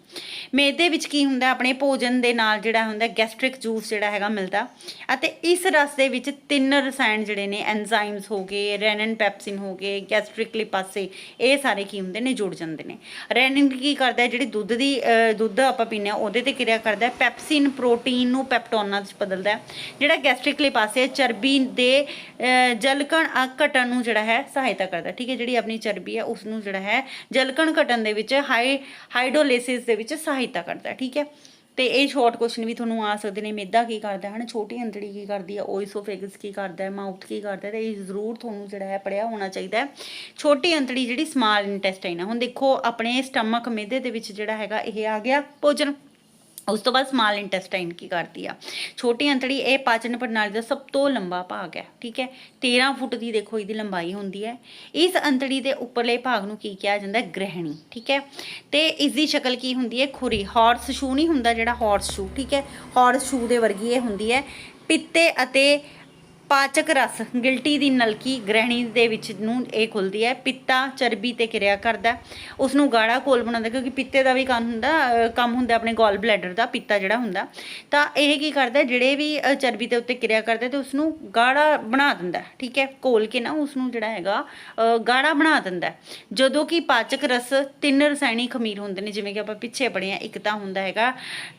ਮੇਦੇ ਵਿੱਚ ਕੀ ਹੁੰਦਾ, ਆਪਣੇ ਭੋਜਨ ਦੇ ਨਾਲ ਜਿਹੜਾ ਹੁੰਦਾ ਗੈਸਟ੍ਰਿਕ ਜੂਸ ਜਿਹੜਾ ਹੈਗਾ ਮਿਲਦਾ। ਅਤੇ ਇਸ ਰਸ ਦੇ ਵਿੱਚ ਤਿੰਨ ਰਸਾਇਣ ਜਿਹੜੇ ਨੇ ਐਂਜ਼ਾਈਮਸ ਹੋ ਗਏ ਰੈਨਨ ਪੈਪਸਿਨ ਹੋ ਗਏ ਗੈਸਟ੍ਰਿਕ ਲਿਪਾਸੇ ਇਹ ਸਾਰੇ ਕੀ ਹੁੰਦੇ ਨੇ ਜੁੜ ਜਾਂਦੇ ਨੇ। ਰੈਨਨ ਕੀ ਕਰਦਾ ਜਿਹੜੀ ਦੁੱਧ ਦੀ ਦੁੱਧ ਆਪਾਂ ਪੀਂਦੇ ਹਾਂ ਉਹਦੇ ਤੇ ਕਿਰਿਆ ਕਰਦਾ ਹੈ। ਪੈਪਸਿਨ ਪ੍ਰੋਟੀਨ ਨੂੰ ਪੈਪਟੋਨਾਂ ਵਿੱਚ ਬਦਲਦਾ ਹੈ। ਜਿਹੜਾ ਗੈਸਟ੍ਰਿਕਲੇ ਪਾਸੇ ਚਰਬੀ ਦੇ ਅ, ਜਲਕਣ ਘਟਣ ਨੂੰ ਜਿਹੜਾ ਹੈ ਸਹਾਇਤਾ ਕਰਦਾ ਠੀਕ ਹੈ ਜਿਹੜੀ ਆਪਣੀ ਚਰਬੀ ਹੈ ਉਸ ਨੂੰ ਜਿਹੜਾ ਹੈ ਜਲਕਣ ਘਟਣ ਦੇ ਵਿੱਚ ਹਾਈ ਹਾਈਡੋਲਿਸਿਸ ਦੇ ਵਿੱਚ ਸਹਾਇਤਾ ਕਰਦਾ ਠੀਕ ਹੈ। ਤੇ ਇਹ ਸ਼ਾਰਟ ਕੁਐਸਚਨ ਵੀ ਤੁਹਾਨੂੰ ਆ ਸਕਦੇ ਨੇ, ਮੇਦਾ ਕੀ ਕਰਦਾ ਹੈ ਨਾ ਛੋਟੀ ਅੰਤੜੀ ਕੀ ਕਰਦੀ ਹੈ ਓਇਸੋਫੇਗਸ ਕੀ ਕਰਦਾ ਹੈ ਮਾਊਥ ਕੀ ਕਰਦਾ ਹੈ, ਤੇ ਇਹ ਜ਼ਰੂਰ ਤੁਹਾਨੂੰ ਜਿਹੜਾ ਹੈ ਪੜਿਆ ਹੋਣਾ ਚਾਹੀਦਾ ਹੈ। ਛੋਟੀ ਅੰਤੜੀ ਜਿਹੜੀ ਸਮਾਲ ਇੰਟੈਸਟਾਈਨ ਹੈ ਹੁਣ ਦੇਖੋ ਆਪਣੇ ਸਟਮਕ ਮੇਦੇ ਦੇ ਵਿੱਚ ਜਿਹੜਾ ਹੈਗਾ, ਇਹ ਆ ਗਿਆ ਭੋਜਨ। ਉਸ ਤੋਂ ਬਾਅਦ ਸਮਾਲ ਇੰਟੈਸਟਾਈਨ ਕੀ ਕਰਦੀ ਆ? ਛੋਟੀ ਅੰਤੜੀ ਇਹ ਪਾਚਨ ਪ੍ਰਣਾਲੀ ਦਾ ਸਭ ਤੋਂ ਲੰਬਾ ਭਾਗ ਹੈ, ਠੀਕ ਹੈ? 13 ਫੁੱਟ ਦੀ ਦੇਖੋ ਇਹਦੀ ਲੰਬਾਈ ਹੁੰਦੀ ਹੈ। ਇਸ ਅੰਤੜੀ ਦੇ ਉੱਪਰਲੇ ਭਾਗ ਨੂੰ ਕੀ ਕਿਹਾ ਜਾਂਦਾ ਹੈ? ਗ੍ਰਹਿਣੀ, ਠੀਕ ਹੈ? ਤੇ ਇਸ ਦੀ ਸ਼ਕਲ ਕੀ ਹੁੰਦੀ ਹੈ? ਖੁਰੀ ਹਾਰਸ ਸ਼ੂ ਨਹੀਂ ਹੁੰਦਾ ਜਿਹੜਾ ਹਾਰਸ ਸ਼ੂ ਠੀਕ ਹੈ? ਹਾਰਸ ਸ਼ੂ ਦੇ ਵਰਗੀ ਇਹ ਹੁੰਦੀ ਹੈ। ਪਿੱਤੇ ਅਤੇ ਪਾਚਕ ਰਸ, ਗਿਲਟੀ ਦੀ ਨਲਕੀ ਗ੍ਰਹਿਣੀ ਦੇ ਵਿੱਚ ਨੂੰ ਇਹ ਖੁੱਲਦੀ ਹੈ। ਪਿੱਤਾ, ਚਰਬੀ ਤੇ ਕਿਰਿਆ ਕਰਦਾ ਉਸ ਨੂੰ ਗਾੜਾ ਕੋਲ ਬਣਾਉਂਦਾ ਕਿਉਂਕਿ ਪਿੱਤੇ ਦਾ ਵੀ ਕੰਮ ਹੁੰਦਾ ਕੰਮ ਹੁੰਦਾ ਆਪਣੇ ਗੋਲ ਬਲੈਡਰ ਦਾ, ਪਿੱਤਾ ਜਿਹੜਾ ਹੁੰਦਾ। ਤਾਂ ਇਹ ਕੀ ਕਰਦਾ ਜਿਹੜੇ ਵੀ ਚਰਬੀ ਦੇ ਉੱਤੇ ਕਿਰਿਆ ਕਰਦਾ ਤੇ ਉਸ ਨੂੰ ਗਾੜਾ ਬਣਾ ਦਿੰਦਾ ਠੀਕ ਹੈ? ਕੋਲ ਕੇ ਨਾ ਉਸ ਨੂੰ ਜਿਹੜਾ ਹੈਗਾ ਗਾੜਾ ਬਣਾ ਦਿੰਦਾ ਜਦੋਂ ਕਿ ਪਾਚਕ ਰਸ ਤਿੰਨ ਰਸਾਇਣਿਕ ਖਮੀਰ ਹੁੰਦੇ ਨੇ, ਜਿਵੇਂ ਕਿ ਆਪਾਂ ਪਿੱਛੇ ਪੜ੍ਹੇ ਆ ਇੱਕ ਤਾਂ ਹੁੰਦਾ ਹੈਗਾ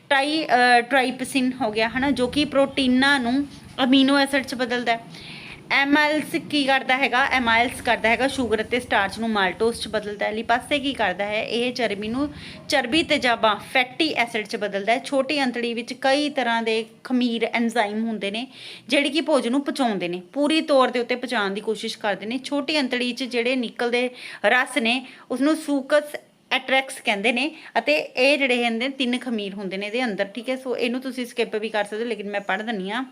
ਟਾਈ, ਅਹ ਟ੍ਰਾਈਪਸਿਨ ਹੋ ਗਿਆ, ਹਨਾ, ਜੋ ਕਿ ਪ੍ਰੋਟੀਨਾਂ ਨੂੰ ਅਮੀਨੋ ਐਸਿਡ ਚ ਬਦਲਦਾ ਹੈ। ਐਮਾਈਲਸ ਕੀ ਕਰਦਾ ਹੈਗਾ? ਐਮਾਈਲਸ ਕਰਦਾ ਹੈਗਾ ਸ਼ੂਗਰ ਅਤੇ ਸਟਾਰਚ ਨੂੰ ਮਾਲਟੋਸ ਚ ਬਦਲਦਾ ਹੈ। ਲਿਪਾਸੇ ਕੀ ਕਰਦਾ ਹੈ? ਇਹ ਚਰਬੀ ਨੂੰ ਚਰਬੀ ਤੇਜ਼ਾਬਾਂ ਫੈਟੀ ਐਸਿਡ ਚ ਬਦਲਦਾ ਹੈ। ਛੋਟੀ ਅੰਤੜੀ ਵਿੱਚ ਕਈ ਤਰ੍ਹਾਂ ਦੇ ਖਮੀਰ ਐਂਜ਼ਾਈਮ ਹੁੰਦੇ ਨੇ, ਜਿਹੜੇ ਕਿ ਭੋਜਨ ਨੂੰ ਪਚਾਉਂਦੇ ਨੇ। ਪੂਰੀ ਤੌਰ ਦੇ ਉੱਤੇ ਪਚਾਉਣ ਦੀ ਕੋਸ਼ਿਸ਼ ਕਰਦੇ ਨੇ। ਛੋਟੀ ਅੰਤੜੀ 'ਚ ਜਿਹੜੇ ਨਿਕਲਦੇ ਰਸ ਨੇ ਉਸ ਨੂੰ ਸੂਕਸ ਐਟਰੈਕਸ ਕਹਿੰਦੇ ਨੇ ਅਤੇ ਇਹ ਜਿਹੜੇ ਹੁੰਦੇ ਨੇ, ਤਿੰਨ ਖਮੀਰ ਹੁੰਦੇ ਨੇ ਇਹਦੇ ਅੰਦਰ, ਠੀਕ ਹੈ? ਸੋ ਇਹਨੂੰ ਤੁਸੀਂ ਸਕਿਪ ਵੀ ਕਰ ਸਕਦੇ ਹੋ, ਲੇਕਿਨ ਮੈਂ ਪੜ੍ਹ ਦਿੰਨੀ ਆ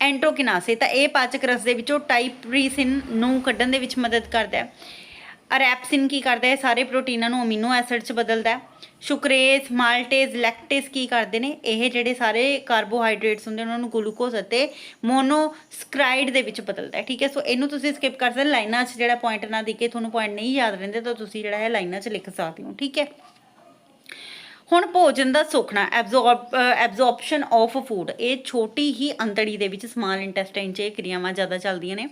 ਐਂਟੋਕਿਨਾਸੇ ਤਾਂ ਇਹ ਪਾਚਕ ਰਸ ਦੇ ਵਿੱਚੋਂ ਟਾਈਪਰੀਸਿਨ ਨੂੰ ਕੱਢਣ ਦੇ ਵਿੱਚ ਮਦਦ ਕਰਦਾ ਹੈ। ਅਰੈਪਸਿਨ ਕੀ ਕਰਦਾ ਹੈ? ਸਾਰੇ ਪ੍ਰੋਟੀਨਾਂ ਨੂੰ ਅਮੀਨੋ ਐਸਿਡ 'ਚ ਬਦਲਦਾ ਹੈ। ਸ਼ੁਕਰੇਜ਼, ਮਾਲਟੇਜ਼, ਲੈਕਟੇਜ਼ ਕੀ ਕਰਦੇ ਨੇ? ਇਹ ਜਿਹੜੇ ਸਾਰੇ ਕਾਰਬੋਹਾਈਡਰੇਟਸ ਹੁੰਦੇ ਉਹਨਾਂ ਨੂੰ ਗਲੂਕੋਜ਼ ਅਤੇ ਮੋਨੋਸਕਰਾਈਡ ਦੇ ਵਿੱਚ ਬਦਲਦਾ ਹੈ। ਠੀਕ ਹੈ, ਸੋ ਇਹਨੂੰ ਤੁਸੀਂ ਸਕਿਪ ਕਰ ਸਕਦੇ ਲਾਈਨਾਂ 'ਚ ਜਿਹੜਾ ਪੁਆਇੰਟ ਨਾ ਦੇ ਕੇ ਤੁਹਾਨੂੰ ਪੁਆਇੰਟ ਨਹੀਂ ਯਾਦ ਰਹਿੰਦੇ, ਤਾਂ ਤੁਸੀਂ ਜਿਹੜਾ ਹੈ ਲਾਈਨਾਂ 'ਚ ਲਿਖ ਸਕਦੇ ਹੋ। ਠੀਕ ਹੈ। ਹੁਣ ਭੋਜਨ ਦਾ ਸੁਖਣਾ ਐਬਜ਼ੌਰਬ ਐਬਜ਼ੌਰਪਸ਼ਨ ਆਫ ਫੂਡ ਇਹ ਛੋਟੀ ਹੀ ਅੰਤੜੀ ਦੇ ਵਿੱਚ ਸਮਾਲ ਇੰਟੈਸਟਾਈਨ 'ਚ ਇਹ ਕਿਰਿਆਵਾਂ ਜ਼ਿਆਦਾ ਚੱਲਦੀਆਂ ਨੇ,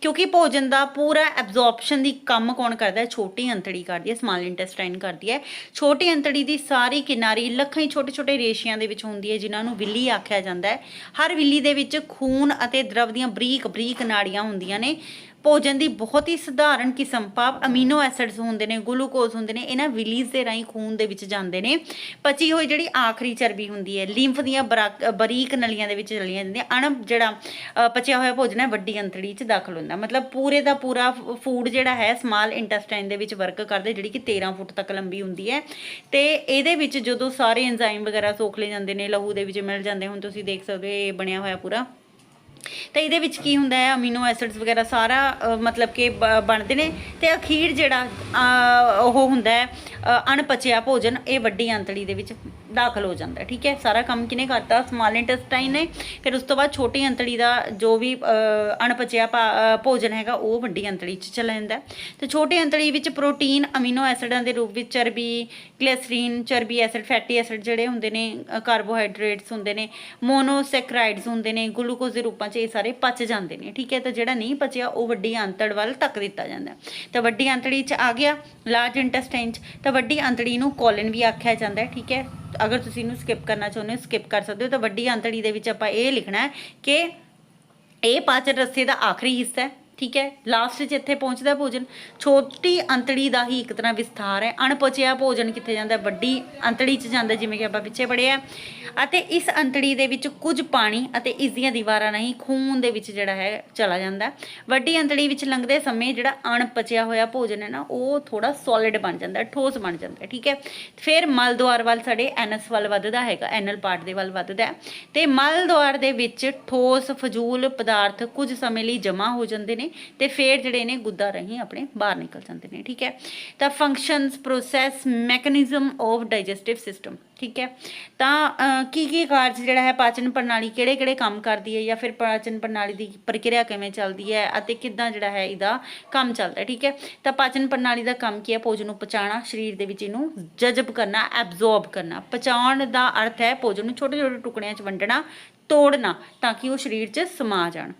ਕਿਉਂਕਿ ਭੋਜਨ ਦਾ ਪੂਰਾ ਐਬਜ਼ੌਰਪਸ਼ਨ ਦੀ ਕੰਮ ਕੌਣ ਕਰਦਾ ਹੈ? ਛੋਟੀ ਅੰਤੜੀ ਕਰਦੀ ਹੈ ਸਮਾਲ ਇੰਟੈਸਟਾਈਨ ਕਰਦੀ ਹੈ। ਛੋਟੀ ਅੰਤੜੀ ਦੀ ਸਾਰੀ ਕਿਨਾਰੀ ਲੱਖਾਂ ਹੀ ਛੋਟੇ ਛੋਟੇ ਰੇਸ਼ਿਆਂ ਦੇ ਵਿੱਚ ਹੁੰਦੀ ਹੈ, ਜਿਨ੍ਹਾਂ ਨੂੰ ਵਿਲੀ ਆਖਿਆ ਜਾਂਦਾ ਹੈ। ਹਰ ਵਿਲੀ ਦੇ ਵਿੱਚ ਖੂਨ ਅਤੇ ਦਰਵ ਦੀਆਂ ਬਰੀਕ ਬਰੀਕ ਨਾੜੀਆਂ ਹੁੰਦੀਆਂ ਨੇ ਭੋਜਨ ਦੀ ਬਹੁਤ ਹੀ ਸਧਾਰਨ ਕਿਸਮ ਭਾਵ ਅਮੀਨੋ ਐਸਿਡਸ ਹੁੰਦੇ ਨੇ, ਗਲੂਕੋਜ਼ ਹੁੰਦੇ ਨੇ, ਇਹਨਾਂ ਵਿਲੀਜ਼ ਦੇ ਰਾਹੀਂ ਖੂਨ ਦੇ ਵਿੱਚ ਜਾਂਦੇ ਨੇ। ਪਚੀ ਹੋਈ ਜਿਹੜੀ ਆਖਰੀ ਚਰਬੀ ਹੁੰਦੀ ਹੈ ਲਿੰਫ ਦੀਆਂ ਬਰਾ- ਬਰੀਕ ਨਲੀਆਂ ਦੇ ਵਿੱਚ ਚਲੀਆਂ ਜਾਂਦੀਆਂ ਅਣ ਜਿਹੜਾ ਪਚਿਆ ਹੋਇਆ ਭੋਜਨ ਹੈ, ਵੱਡੀ ਅੰਤੜੀ 'ਚ ਦਾਖਲ ਹੁੰਦਾ। ਮਤਲਬ ਪੂਰੇ ਦਾ ਪੂਰਾ ਫੂਡ ਜਿਹੜਾ ਹੈ ਸਮਾਲ ਇੰਟੈਸਟਾਈਨ ਦੇ ਵਿੱਚ ਵਰਕ ਕਰਦੇ, ਜਿਹੜੀ ਕਿ 13 ਫੁੱਟ ਤੱਕ ਲੰਬੀ ਹੁੰਦੀ ਹੈ। ਤੇ ਇਹਦੇ ਵਿੱਚ ਜਦੋਂ ਸਾਰੇ ਐਂਜ਼ਾਈਮ ਵਗੈਰਾ ਸੋਖ ਲਏ ਜਾਂਦੇ ਨੇ, ਲਹੂ ਦੇ ਵਿੱਚ ਮਿਲ ਜਾਂਦੇ, ਹੁਣ ਤੁਸੀਂ ਦੇਖ ਸਕਦੇ ਹੋ, ਇਹ ਬਣਿਆ ਹੋਇਆ ਪੂਰਾ। ਤਾਂ ਇਹਦੇ ਵਿੱਚ ਕੀ ਹੁੰਦਾ ਹੈ? ਅਮੀਨੋ ਐਸਿਡਸ ਵਗੈਰਾ ਸਾਰਾ ਮਤਲਬ ਕਿ ਬ- ਬਣਦੇ ਨੇ ਤੇ ਅਖੀਰ ਜਿਹੜਾ ਉਹ ਹੁੰਦਾ ਹੈ ਅਣਪਚਿਆ ਭੋਜਨ ਇਹ ਵੱਡੀ ਅੰਤੜੀ ਦੇ ਵਿੱਚ ਦਾਖਲ ਹੋ ਜਾਂਦਾ ਠੀਕ ਹੈ? ਸਾਰਾ ਕੰਮ ਕਿਨੇ ਕਰਤਾ? ਸਮਾਲ ਇੰਟੈਸਟਾਈਨ ਨੇ। ਫਿਰ ਉਸ ਤੋਂ ਬਾਅਦ ਛੋਟੀ ਅੰਤੜੀ ਦਾ ਜੋ ਵੀ ਅਣਪਚਿਆ ਭਾ- ਭੋਜਨ ਹੈਗਾ, ਉਹ ਵੱਡੀ ਅੰਤੜੀ 'ਚ ਚਲਾ ਜਾਂਦਾ ਹੈ। ਤੇ ਛੋਟੀ ਅੰਤੜੀ ਵਿੱਚ ਪ੍ਰੋਟੀਨ, ਅਮੀਨੋ ਐਸਿਡਾਂ ਦੇ ਰੂਪ ਵਿੱਚ ਚਰਬੀ, ਗਲਿਸਰੀਨ, ਚਰਬੀ ਐਸਿਡ, ਫੈਟੀ ਐਸਿਡ ਜਿਹੜੇ ਹੁੰਦੇ ਨੇ ਕਾਰਬੋਹਾਈਡਰੇਟਸ ਹੁੰਦੇ ਨੇ, ਮੋਨੋਸੈਕਰਾਈਡਸ ਹੁੰਦੇ ਨੇ, ਗਲੂਕੋਜ਼ ਦੇ ਰੂਪਾਂ 'ਚ ਇਹ ਸਾਰੇ ਪਚ ਜਾਂਦੇ ਨੇ, ਠੀਕ ਹੈ? ਤਾਂ ਜਿਹੜਾ ਨਹੀਂ ਪਚਿਆ, ਉਹ ਵੱਡੀ ਅੰਤੜ ਵੱਲ ਤੱਕ ਦਿੱਤਾ ਜਾਂਦਾ ਤਾਂ ਵੱਡੀ ਅੰਤੜੀ 'ਚ ਆ ਗਿਆ, ਲਾਰਜ ਇੰਟੈਸਟਾਈਨ 'ਚ। ਤਾਂ ਵੱਡੀ ਅੰਤੜੀ ਨੂੰ ਕੋਲਨ ਵੀ ਆਖਿਆ ਜਾਂਦਾ ਹੈ, ਠੀਕ ਹੈ? ਅਗਰ ਤੁਸੀਂ ਇਹਨੂੰ ਸਕਿਪ ਕਰਨਾ ਚਾਹੁੰਦੇ ਹੋ ਸਕਿਪ ਕਰ ਸਕਦੇ ਹੋ, ਤਾਂ ਵੱਡੀ ਅੰਤੜੀ ਦੇ ਵਿੱਚ ਆਪਾਂ ਇਹ ਲਿਖਣਾ ਹੈ ਕਿ ਇਹ ਪਾਚਨ ਰਸਤੇ ਦਾ ਆਖਰੀ ਹਿੱਸਾ ਹੈ। ਠੀਕ ਹੈ? ਲਾਸਟ 'ਚ ਇੱਥੇ ਪਹੁੰਚਦਾ ਭੋਜਨ। ਛੋਟੀ ਅੰਤੜੀ ਦਾ ਹੀ ਇੱਕ ਤਰ੍ਹਾਂ ਵਿਸਥਾਰ ਹੈ। ਅਣਪਚਿਆ ਭੋਜਨ ਕਿੱਥੇ ਜਾਂਦਾ? ਵੱਡੀ ਅੰਤੜੀ 'ਚ ਜਾਂਦਾ, ਜਿਵੇਂ ਕਿ ਆਪਾਂ ਪਿੱਛੇ ਪੜਿਆ ਅਤੇ ਇਸ ਅੰਤੜੀ ਦੇ ਵਿੱਚ ਕੁਝ ਪਾਣੀ ਅਤੇ ਇਸ ਦੀਆਂ ਦੀਵਾਰਾਂ ਨਹੀਂ ਖੂਨ ਦੇ ਵਿੱਚ ਜਿਹੜਾ ਹੈ, ਚਲਾ ਜਾਂਦਾ। ਵੱਡੀ ਅੰਤੜੀ ਵਿੱਚ ਲੰਘਦੇ ਸਮੇਂ ਜਿਹੜਾ ਅਣਪਚਿਆ ਹੋਇਆ ਭੋਜਨ ਹੈ ਨਾ, ਉਹ ਥੋੜਾ ਸੋਲਿਡ ਬਣ ਜਾਂਦਾ, ਠੋਸ ਬਣ ਜਾਂਦਾ, ਠੀਕ ਹੈ? ਫਿਰ ਮਲ ਦੁਆਰ ਵੱਲ ਸਾਡੇ ਐਨਸ ਵੱਲ ਵੱਧਦਾ ਹੈਗਾ ਐਨਲ ਪਾਰਟ ਦੇ ਵੱਲ ਵੱਧਦਾ ਹੈ। ਤੇ ਮਲ ਦੁਆਰ ਦੇ ਵਿੱਚ ਠੋਸ, ਫਜ਼ੂਲ ਪਦਾਰਥ ਕੁਝ ਸਮੇਂ ਲਈ ਜਮ੍ਹਾਂ ਹੋ ਜਾਂਦੇ ਨੇ। ਤੇ ਫਿਰ ਜਿਹੜੇ ਨੇ ਗੁੱਦਾ ਰਾਹੀਂ ਆਪਣੇ ਬਾਹਰ ਨਿਕਲ ਜਾਂਦੇ ਨੇ, ਠੀਕ ਹੈ? ਤਾਂ functions process mechanism of digestive system ਠੀਕ ਹੈ? ਤਾਂ ਕੀ ਕੀ ਕਾਰਜ ਜਿਹੜਾ ਹੈ ਪਾਚਨ ਪ੍ਰਣਾਲੀ ਕਿਹੜੇ ਕਿਹੜੇ ਕੰਮ ਕਰਦੀ ਹੈ ਜਾਂ ਫਿਰ ਪਾਚਨ ਪ੍ਰਣਾਲੀ ਦੀ ਪ੍ਰਕਿਰਿਆ ਕਿਵੇਂ ਚੱਲਦੀ ਹੈ ਅਤੇ ਕਿੱਦਾਂ ਜਿਹੜਾ ਹੈ ਇਹਦਾ ਕੰਮ ਚੱਲਦਾ, ਠੀਕ ਹੈ? ਤਾਂ ਪਾਚਨ ਪ੍ਰਣਾਲੀ ਦਾ ਕੰਮ ਕੀ ਹੈ? ਭੋਜਨ ਨੂੰ ਪਚਾਉਣਾ, ਸਰੀਰ ਦੇ ਵਿੱਚ ਇਹਨੂੰ ਜਜ਼ਬ ਕਰਨਾ ਐਬਜ਼ੌਰਬ ਕਰਨਾ। ਪਚਾਉਣ ਦਾ ਅਰਥ ਹੈ ਭੋਜਨ ਨੂੰ ਛੋਟੇ ਛੋਟੇ ਟੁਕੜਿਆਂ 'ਚ ਵੰਡਣਾ, ਤੋੜਨਾ ਤਾਂ ਕਿ ਉਹ ਸਰੀਰ 'ਚ ਸਮਾ ਜਾਣ।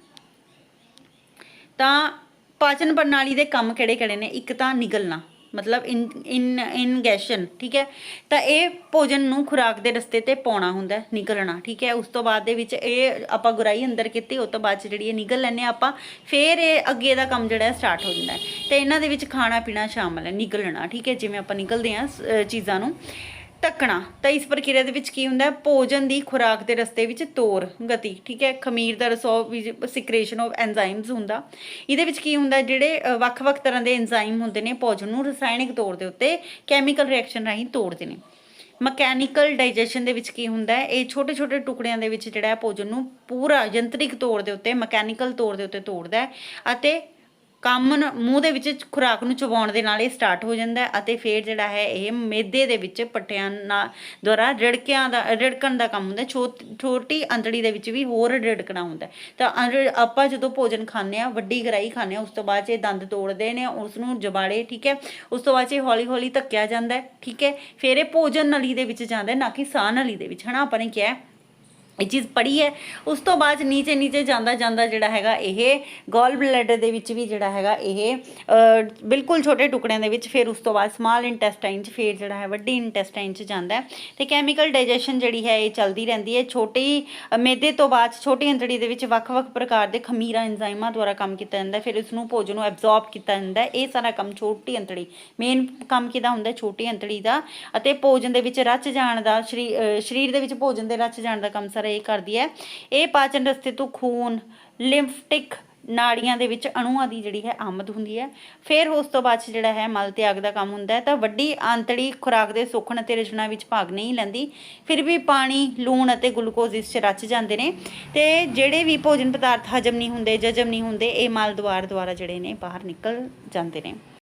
ਤਾਂ ਪਾਚਨ ਪ੍ਰਣਾਲੀ ਦੇ ਕੰਮ ਕਿਹੜੇ ਕਿਹੜੇ ਨੇ? ਇੱਕ ਤਾਂ ਨਿਗਲਣਾ, ਮਤਲਬ ਇਨ ਇਨ ਇਨਗੈਸ਼ਨ ਠੀਕ ਹੈ? ਤਾਂ ਇਹ ਭੋਜਨ ਨੂੰ ਖੁਰਾਕ ਦੇ ਰਸਤੇ ਤੇ ਪਾਉਣਾ ਹੁੰਦਾ ਨਿਕਲਣਾ ਠੀਕ ਹੈ? ਉਸ ਤੋਂ ਬਾਅਦ ਦੇ ਵਿੱਚ ਇਹ ਆਪਾਂ ਗੁਰਾਈ ਅੰਦਰ ਕੀਤੀ ਉਸ ਤੋਂ ਬਾਅਦ 'ਚ ਜਿਹੜੀ ਇਹ ਨਿਗਲ ਲੈਂਦੇ ਹਾਂ ਆਪਾਂ, ਫਿਰ ਇਹ ਅੱਗੇ ਦਾ ਕੰਮ ਜਿਹੜਾ ਸਟਾਰਟ ਹੋ ਜਾਂਦਾ ਹੈ। ਤੇ ਇਹਨਾਂ ਦੇ ਵਿੱਚ ਖਾਣਾ ਪੀਣਾ ਸ਼ਾਮਲ ਹੈ, ਨਿਗਲਣਾ, ਠੀਕ ਹੈ? ਜਿਵੇਂ ਆਪਾਂ ਨਿਕਲਦੇ ਹਾਂ ਸ- ਚੀਜ਼ਾਂ ਨੂੰ। ਢੱਕਣਾ। ਤਾਂ ਇਸ ਪ੍ਰਕਿਰਿਆ ਦੇ ਵਿੱਚ ਕੀ ਹੁੰਦਾ ਹੈ? ਭੋਜਨ ਦੀ ਖੁਰਾਕ ਦੇ ਰਸਤੇ ਵਿੱਚ ਤੋਰ, ਗਤੀ, ਠੀਕ ਹੈ? ਖਮੀਰ ਦਾ ਰਸੋ ਸਿਕ੍ਰੇਸ਼ਨ ਆਫ ਐਂਜ਼ਾਈਮਸ ਹੁੰਦਾ। ਇਹਦੇ ਵਿੱਚ ਕੀ ਹੁੰਦਾ ਜਿਹੜੇ ਵੱਖ-ਵੱਖ ਤਰ੍ਹਾਂ ਦੇ ਐਂਜ਼ਾਈਮ ਹੁੰਦੇ ਨੇ, ਭੋਜਨ ਨੂੰ ਰਸਾਇਣਿਕ ਤੌਰ ਦੇ ਉੱਤੇ ਕੈਮੀਕਲ ਰਿਐਕਸ਼ਨ ਰਾਹੀਂ ਤੋੜਦੇ ਨੇ। ਮਕੈਨੀਕਲ ਡਾਈਜੈਸ਼ਨ ਦੇ ਵਿੱਚ ਕੀ ਹੁੰਦਾ ਹੈ? ਇਹ ਛੋਟੇ-ਛੋਟੇ ਟੁਕੜਿਆਂ ਦੇ ਵਿੱਚ ਜਿਹੜਾ ਹੈ, ਭੋਜਨ ਨੂੰ ਪੂਰਾ ਯੰਤਰਿਕ ਤੌਰ ਦੇ ਉੱਤੇ, ਮਕੈਨੀਕਲ ਤੌਰ ਦੇ ਉੱਤੇ ਤੋੜਦਾ ਹੈ ਅਤੇ ਕੰਮ ਨੂੰ- ਮੂੰਹ ਦੇ ਵਿੱਚ ਖੁਰਾਕ ਨੂੰ ਚਬਾਉਣ ਦੇ ਨਾਲ ਇਹ ਸਟਾਰਟ ਹੋ ਜਾਂਦਾ ਹੈ ਅਤੇ ਫਿਰ ਜਿਹੜਾ ਹੈ ਇਹ ਮੇਦੇ ਦੇ ਵਿੱਚ ਪੱਟਿਆਂ ਨਾਲ ਦੁਆਰਾ ਰਿੜਕਿਆਂ ਦਾ, ਰਿੜਕਣ ਦਾ ਕੰਮ ਹੁੰਦਾ ਛੋ- ਛੋਟੀ ਅੰਤੜੀ ਦੇ ਵਿੱਚ ਵੀ ਹੋਰ ਰਿੜਕਣਾ ਹੁੰਦਾ ਤਾਂ ਅੰਦਰ- ਆਪਾਂ ਜਦੋਂ ਭੋਜਨ ਖਾਂਦੇ ਆ ਵੱਡੀ ਗਰਾਈ ਖਾਂਦੇ ਆ ਉਸ ਤੋਂ ਬਾਅਦ 'ਚ ਇਹ ਦੰਦ ਤੋੜਦੇ ਨੇ ਉਸ ਨੂੰ ਜਬਾੜੇ, ਠੀਕ ਹੈ, ਉਸ ਤੋਂ ਬਾਅਦ 'ਚ ਇਹ ਹੌਲੀ ਹੌਲੀ ਧੱਕਿਆ ਜਾਂਦਾ ਠੀਕ ਹੈ। ਫਿਰ ਇਹ ਭੋਜਨ ਨਲੀ ਦੇ ਵਿੱਚ ਜਾਂਦਾ ਨਾ ਕਿ ਸਾਹ ਨਲੀ ਦੇ ਵਿੱਚ, ਹਨਾ? ਆਪਾਂ ਨੇ ਕਿਹਾ ਇਹ ਚੀਜ਼ ਪੜੀ ਹੈ। ਉਸ ਤੋਂ ਬਾਅਦ ਨੀਚੇ ਨੀਚੇ ਜਾਂਦਾ ਜਾਂਦਾ ਜਿਹੜਾ ਹੈਗਾ ਇਹ ਗੋਲ ਬਲੈਡਰ ਦੇ ਵਿੱਚ ਵੀ ਜਿਹੜਾ ਹੈਗਾ ਇਹ ਬਿਲਕੁਲ ਛੋਟੇ ਟੁਕੜਿਆਂ ਦੇ ਵਿੱਚ ਫਿਰ ਉਸ ਤੋਂ ਬਾਅਦ ਸਮਾਲ ਇੰਟੈਸਟਾਈਨ 'ਚ ਫਿਰ ਜਿਹੜਾ ਹੈ ਵੱਡੀ ਇੰਟੈਸਟਾਈਨ 'ਚ ਜਾਂਦਾ ਹੈ। ਤੇ ਕੈਮੀਕਲ ਡਾਈਜੈਸ਼ਨ ਜਿਹੜੀ ਹੈ ਇਹ ਚੱਲਦੀ ਰਹਿੰਦੀ ਹੈ। ਛੋਟੀ ਮੇਦੇ ਤੋਂ ਬਾਅਦ ਛੋਟੀ ਅੰਤੜੀ ਦੇ ਵਿੱਚ ਵੱਖ-ਵੱਖ ਪ੍ਰਕਾਰ ਦੇ ਖਮੀਰਾਂ ਐਂਜ਼ਾਈਮਾਂ ਦੁਆਰਾ ਕੰਮ ਕੀਤਾ ਜਾਂਦਾ ਫਿਰ ਇਸ ਨੂੰ ਭੋਜਨ ਨੂੰ ਐਬਜ਼ੌਰਬ ਕੀਤਾ ਜਾਂਦਾ ਇਹ ਸਾਰਾ ਕੰਮ ਛੋਟੀ ਅੰਤੜੀ ਮੇਨ ਕੰਮ ਕਿਹਦਾ ਹੁੰਦਾ ਛੋਟੀ ਅੰਤੜੀ ਦਾ ਅਤੇ ਭੋਜਨ ਦੇ ਵਿੱਚ ਰਚ ਜਾਣ ਦਾ ਸ਼ਰੀ- ਸਰੀਰ ਦੇ ਵਿੱਚ ਭੋਜਨ ਦੇ ਰਚ ਜਾਣ ਦਾ ਕੰਮ ਸਾਰਾ ਇਹ ਕਰਦੀ ਹੈ। ਇਹ ਪਾਚਨ ਰਸਤੇ ਤੋਂ ਖੂਨ ਲਿੰਫਟਿਕ ਨਾੜੀਆਂ ਦੇ ਵਿੱਚ ਅਣੂਆਂ ਦੀ ਜਿਹੜੀ ਹੈ ਆਮਦ ਹੁੰਦੀ ਹੈ। ਫਿਰ ਉਸ ਤੋਂ ਬਾਅਦ 'ਚ ਜਿਹੜਾ ਹੈ ਮਲ ਤਿਆਗ ਦਾ ਕੰਮ ਹੁੰਦਾ ਹੈ। ਤਾਂ ਵੱਡੀ ਆਂਤੜੀ ਖੁਰਾਕ ਦੇ ਸੁੱਖਣ ਅਤੇ ਰਚਨਾ ਵਿੱਚ ਭਾਗ ਨਹੀਂ ਲੈਂਦੀ। ਫਿਰ ਵੀ ਪਾਣੀ, ਲੂਣ ਅਤੇ ਗਲੂਕੋਜ਼ ਇਸ 'ਚ ਰਚ ਜਾਂਦੇ ਨੇ। ਤੇ ਜਿਹੜੇ ਵੀ ਭੋਜਨ ਪਦਾਰਥ ਹਜਮ ਨਹੀਂ ਹੁੰਦੇ, ਜਜਮ ਨਹੀਂ ਹੁੰਦੇ, ਇਹ ਮਲ ਦੁਆਰ ਦੁਆਰਾ ਜਿਹੜੇ ਨੇ ਬਾਹਰ ਨਿਕਲ ਜਾਂਦੇ ਨੇ।